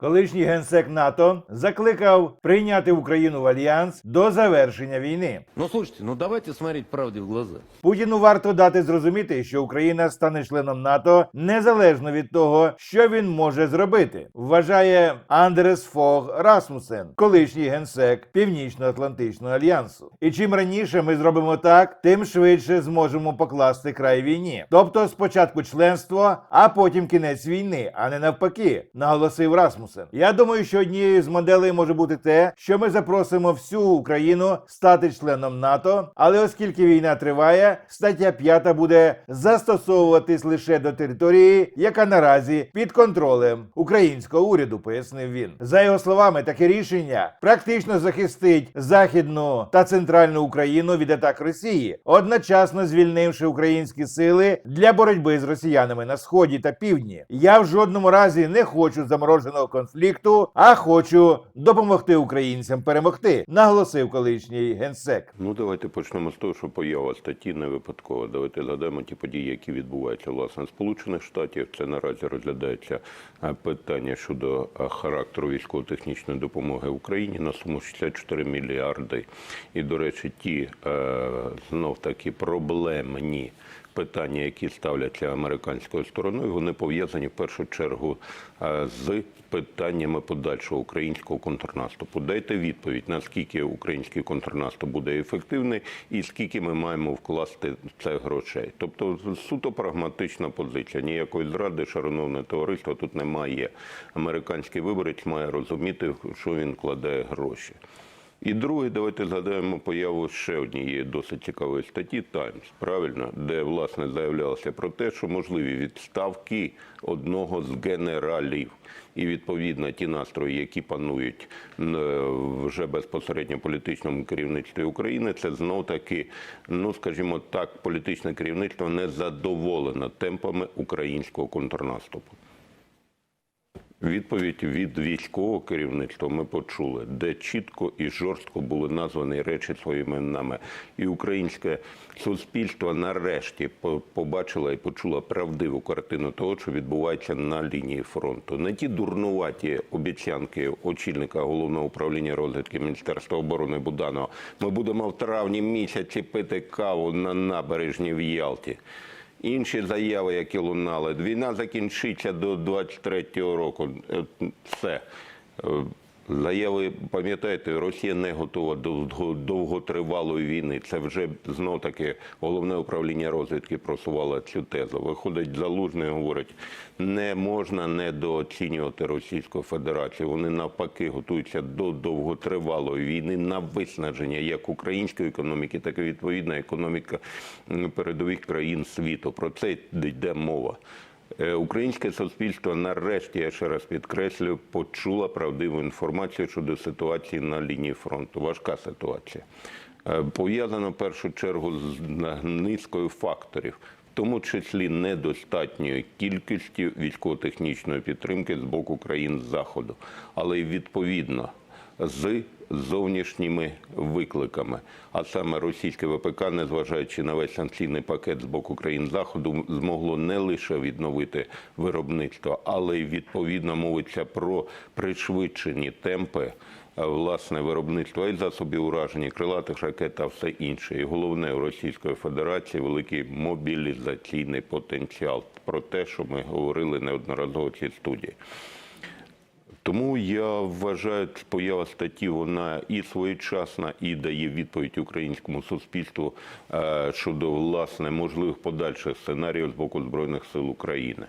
Колишній генсек НАТО закликав прийняти Україну в альянс до завершення війни. Ну слушайте, ну давайте смотреть правде в глаза. Путіну варто дати зрозуміти, що Україна стане членом НАТО незалежно від того, що він може зробити, вважає Андерес Фог Расмусен, колишній генсек Північно-Атлантичного альянсу. І чим раніше ми зробимо так, тим швидше зможемо покласти край війні. Тобто спочатку членство, а потім кінець війни, а не навпаки, наголосив Расмусен. Я думаю, що однією з моделей може бути те, що ми запросимо всю Україну стати членом НАТО, але оскільки війна триває, стаття 5 буде застосовуватись лише до території, яка наразі під контролем українського уряду, пояснив він. За його словами, таке рішення практично захистить західну та центральну Україну від атак Росії, одночасно звільнивши українські сили для боротьби з росіянами на сході та півдні. Я в жодному разі не хочу замороженого конфлікту, а хочу допомогти українцям перемогти, наголосив колишній генсек. Ну, давайте почнемо з того, що поява статті не випадкова. Давайте згадаємо ті події, які відбуваються власне Сполучених Штатів. Це наразі розглядається е, питання щодо е, характеру військово-технічної допомоги Україні на суму 64 мільярди. І, до речі, ті е, знов таки проблемні. Питання, які ставляться американською стороною, вони пов'язані в першу чергу з питаннями подальшого українського контрнаступу. Дайте відповідь, наскільки український контрнаступ буде ефективний, і скільки ми маємо вкласти це грошей. Тобто суто прагматична позиція. Ніякої зради, шановне товариство, тут немає. Американський виборець має розуміти, що він кладе гроші. І друге, давайте згадаємо появу ще однієї досить цікавої статті Таймс, правильно, де власне заявлялося про те, що можливі відставки одного з генералів. І відповідно ті настрої, які панують е, вже безпосередньо політичному керівництві України, це знов таки, ну скажімо так, політичне керівництво не задоволено темпами українського контрнаступу. Відповідь від військового керівництва ми почули, де чітко і жорстко були названі речі своїми іменами. І українське суспільство нарешті по- побачило і почуло правдиву картину того, що відбувається на лінії фронту. Не ті дурнуваті обіцянки очільника головного управління розвідки Міністерства оборони Буданова. Ми будемо в травні місяці пити каву на набережні в Ялті. Інші заяви, які лунали, війна закінчиться до 23-го року. Е, Все. Заяви, пам'ятаєте, Росія не готова до довготривалої війни. Це вже знов таки головне управління розвідки просувало цю тезу. Виходить залужний, говорить, не можна недооцінювати Російську Федерацію. Вони навпаки готуються до довготривалої війни на виснаження як української економіки, так і відповідна економіка передових країн світу. Про це йде мова. Е, Українське суспільство нарешті, я ще раз підкреслюю, почуло правдиву інформацію щодо ситуації на лінії фронту. Важка ситуація. Е, Пов'язана в першу чергу з низкою факторів, в тому числі недостатньою кількістю військово-технічної підтримки з боку країн Заходу, але й відповідно з зовнішніми викликами. А саме російське ВПК, незважаючи на весь санкційний пакет з боку країн Заходу, змогло не лише відновити виробництво, але й відповідно мовиться про пришвидшені темпи. е, Власне виробництва і засобів ураження, крилатих ракет та все інше. І головне у Російської Федерації великий мобілізаційний потенціал. Про те, що ми говорили неодноразово в цій студії. Тому я вважаю, поява статті вона і своєчасна, і дає відповідь українському суспільству е, щодо власне можливих подальших сценаріїв з боку збройних сил України.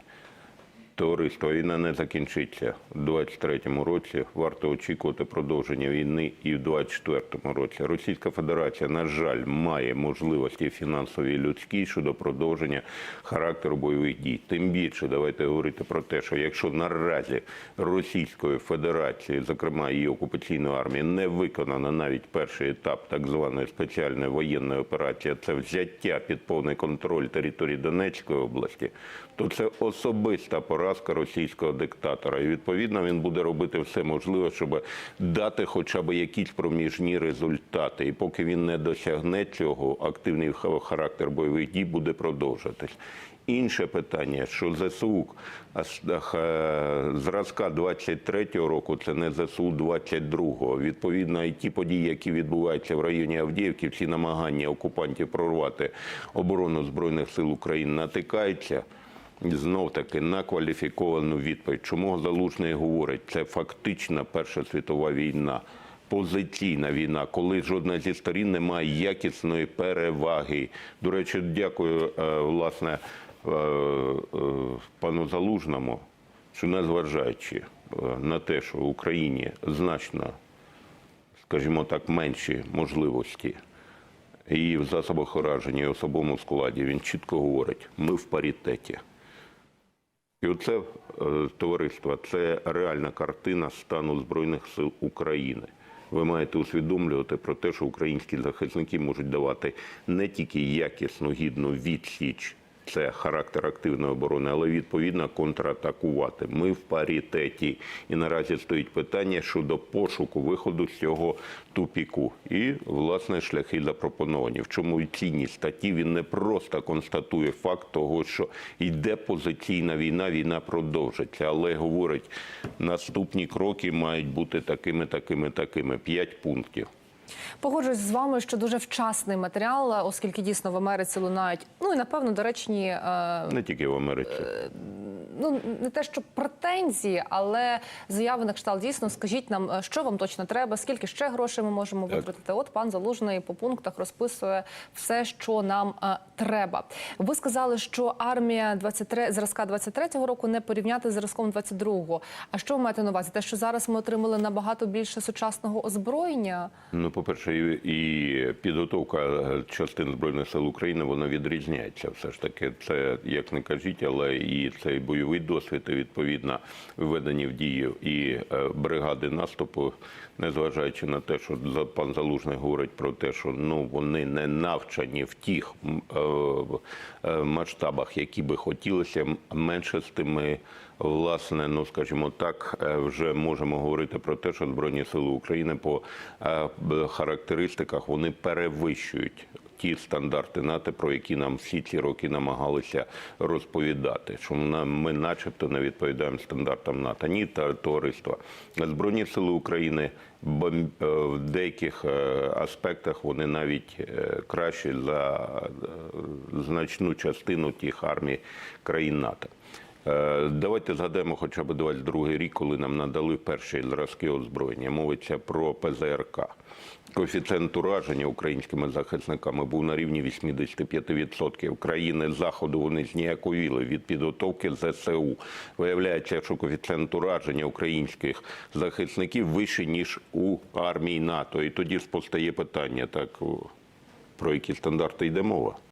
Товариство війна не закінчиться у 23-му році. Варто очікувати продовження війни і в 24-му році. Російська Федерація, на жаль, має можливості фінансові і людські щодо продовження характеру бойових дій. Тим більше давайте говорити про те, що якщо наразі Російської Федерації, зокрема її окупаційної армії, не виконано навіть перший етап так званої спеціальної воєнної операції, це взяття під повний контроль території Донецької області, то це особиста поразка російського диктатора. І відповідно він буде робити все можливе, щоб дати хоча б якісь проміжні результати. І поки він не досягне цього, активний характер бойових дій буде продовжуватись. Інше питання, що ЗСУ зразка 23-го року, це не ЗСУ 22-го. Відповідно, і ті події, які відбуваються в районі Авдіївки, всі намагання окупантів прорвати оборону Збройних сил України натикаються знов таки на кваліфіковану відповідь. Чому Залужний говорить, це фактична Перша світова війна. Позиційна війна, коли жодна зі сторін не має якісної переваги. До речі, дякую е, власне е, е, пану Залужному, що незважаючи на те, що в Україні значно, скажімо так, менші можливості і в засобах ураження, і особовому складі, він чітко говорить: ми в паритеті. І оце е, товариство, це реальна картина стану Збройних сил України. Ви маєте усвідомлювати про те, що українські захисники можуть давати не тільки якісну гідну відсіч, це характер активної оборони, але відповідно контратакувати. Ми в паритеті. І наразі стоїть питання щодо пошуку виходу з цього тупіку. І власне шляхи запропоновані. В чому і цінність статті він не просто констатує факт того, що йде позиційна війна, війна продовжиться, але говорить, наступні кроки мають бути такими, такими, такими. П'ять пунктів. Погоджуюсь з вами, що дуже вчасний матеріал, оскільки дійсно в Америці лунають, ну і напевно доречні, е, Не тільки в Америці. Ну не те, що претензії, але заяви на кшталт дійсно. Скажіть нам, е, що вам точно треба, скільки ще грошей ми можемо витратити. От пан Залужний по пунктах розписує все, що нам е, треба. Ви сказали, що армія 23, зразка 23-го року не порівняти з зразком 22-го. А що ви маєте на увазі? Те, що зараз ми отримали набагато більше сучасного озброєння? Ну, по-перше, і і підготовка частин Збройних сил України вона відрізняється. Все ж таки, це як не кажіть, але і цей бойовий досвід, і відповідно введені в дію і е, бригади наступу, незважаючи на те, що пан Залужний говорить про те, що ну вони не навчані в тих е, е, масштабах, які би хотілося, менше з тим ми власне, ну скажімо так, вже можемо говорити про те, що Збройні Сили України по характеристиках вони перевищують. Ті стандарти НАТО, про які нам всі ці роки намагалися розповідати, що ми, начебто, не відповідаємо стандартам НАТО. Ні, та товариство. Збройні сили України е, в деяких е, аспектах вони навіть е, кращі за значну частину тих армій країн НАТО. Е, Давайте згадаємо хоча б 22 рік, коли нам надали перші зразки озброєння. Мовиться про ПЗРК. Коефіцієнт ураження українськими захисниками був на рівні 85%. Країни Заходу вони зніяковіли від підготовки ЗСУ. Виявляється, що коефіцієнт ураження українських захисників вищий, ніж у армії НАТО. І тоді постає питання, так про які стандарти йде мова.